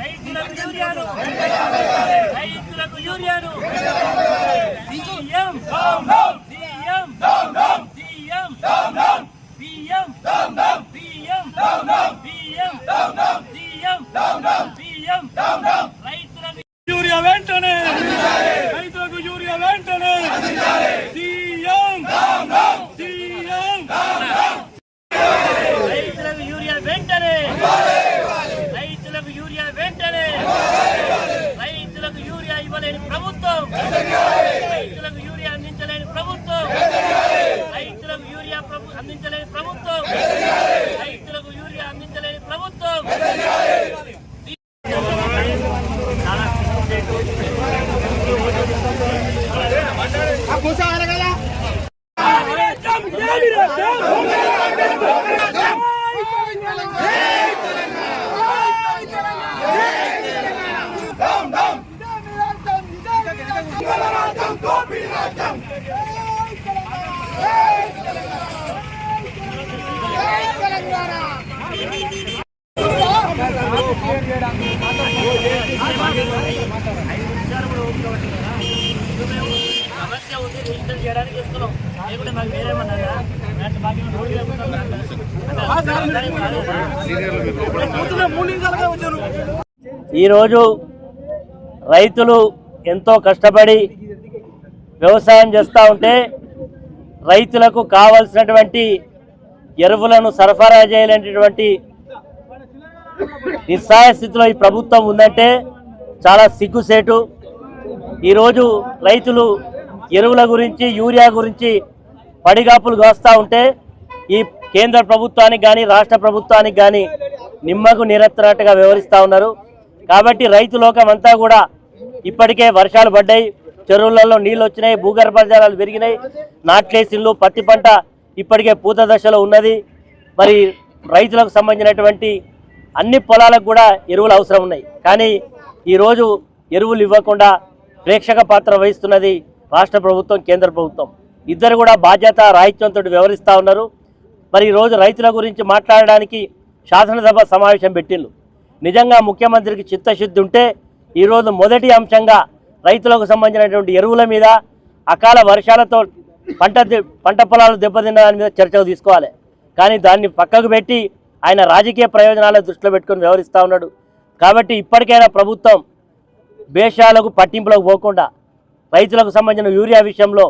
రైతులకు యూరియాను రైతులకు యూరియాను CM CM CM CM CM CM CM రైతులకు యూరియా వెంటనే యూరియా అందించలేని ప్రభుత్వం. రైతులకు యూరియా అందించలేని ప్రభుత్వం. సమస్య ఉంది రిజిస్టర్ చేయడానికి ఇస్తున్నాం లేకుంటే మాకు ఈరోజు రైతులు ఎంతో కష్టపడి వ్యవసాయం చేస్తూ ఉంటే రైతులకు కావలసినటువంటి ఎరువులను సరఫరా చేయలేనటువంటి నిస్సహాయ స్థితిలో ఈ ప్రభుత్వం ఉందంటే చాలా సిగ్గుసేటు. ఈరోజు రైతులు ఎరువుల గురించి యూరియా గురించి పడిగాపులు కాస్తూ ఉంటే ఈ కేంద్ర ప్రభుత్వానికి కానీ రాష్ట్ర ప్రభుత్వానికి కానీ నిమ్మకు నిరంతరట్టుగా వ్యవహరిస్తూ ఉన్నారు. కాబట్టి రైతు లోకం అంతా కూడా ఇప్పటికే వర్షాలు పడ్డాయి. చెరువులలో నీళ్ళు వచ్చినాయి భూగర్భ జలాలు పెరిగినాయి నాట్లేసిళ్ళు పత్తి పంట ఇప్పటికే పూత దశలో ఉన్నది. మరి రైతులకు సంబంధించినటువంటి అన్ని పొలాలకు కూడా ఎరువులు అవసరం ఉన్నాయి. కానీ ఈరోజు ఎరువులు ఇవ్వకుండా ప్రేక్షక పాత్ర వహిస్తున్నది రాష్ట్ర ప్రభుత్వం కేంద్ర ప్రభుత్వం. ఇద్దరు కూడా బాధ్యత రాహిత్యంతో వ్యవహరిస్తూ ఉన్నారు. మరి ఈరోజు రైతుల గురించి మాట్లాడడానికి శాసనసభ సమావేశం పెట్టిండ్రు. నిజంగా ముఖ్యమంత్రికి చిత్తశుద్ధి ఉంటే ఈరోజు మొదటి అంశంగా రైతులకు సంబంధించినటువంటి ఎరువుల మీద అకాల వర్షాలతో పంట పంట పొలాలు దెబ్బతిన్న దాని మీద చర్చకు తీసుకోవాలి. కానీ దాన్ని పక్కకు పెట్టి ఆయన రాజకీయ ప్రయోజనాల దృష్టిలో పెట్టుకొని వ్యవహరిస్తూ ఉన్నాడు. కాబట్టి ఇప్పటికైనా ప్రభుత్వం భేషాలకు పట్టింపులకు పోకుండా రైతులకు సంబంధించిన యూరియా విషయంలో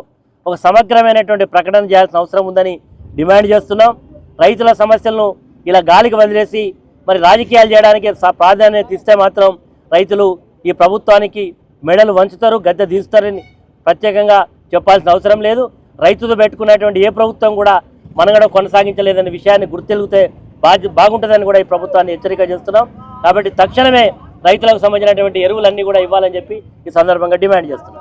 ఒక సమగ్రమైనటువంటి ప్రకటన చేయాల్సిన అవసరం ఉందని డిమాండ్ చేస్తున్నాం. రైతుల సమస్యలను ఇలా గాలికి వదిలేసి మరి రాజకీయాలు చేయడానికి స- ప్రాధాన్యత ఇస్తే మాత్రం రైతులు ఈ ప్రభుత్వానికి మెడలు వంచుతారు గద్దె తీస్తారని ప్రత్యేకంగా చెప్పాల్సిన అవసరం లేదు. రైతులు పెట్టుకున్నటువంటి ఏ ప్రభుత్వం కూడా మనగడ కొనసాగించలేదనే విషయాన్ని గుర్తెలిగితే బాధ్య బాగుంటుందని కూడా ఈ ప్రభుత్వాన్ని హెచ్చరిక చేస్తున్నాం. కాబట్టి తక్షణమే రైతులకు సంబంధించినటువంటి ఎరువులన్నీ కూడా ఇవ్వాలని చెప్పి ఈ సందర్భంగా డిమాండ్ చేస్తున్నాం.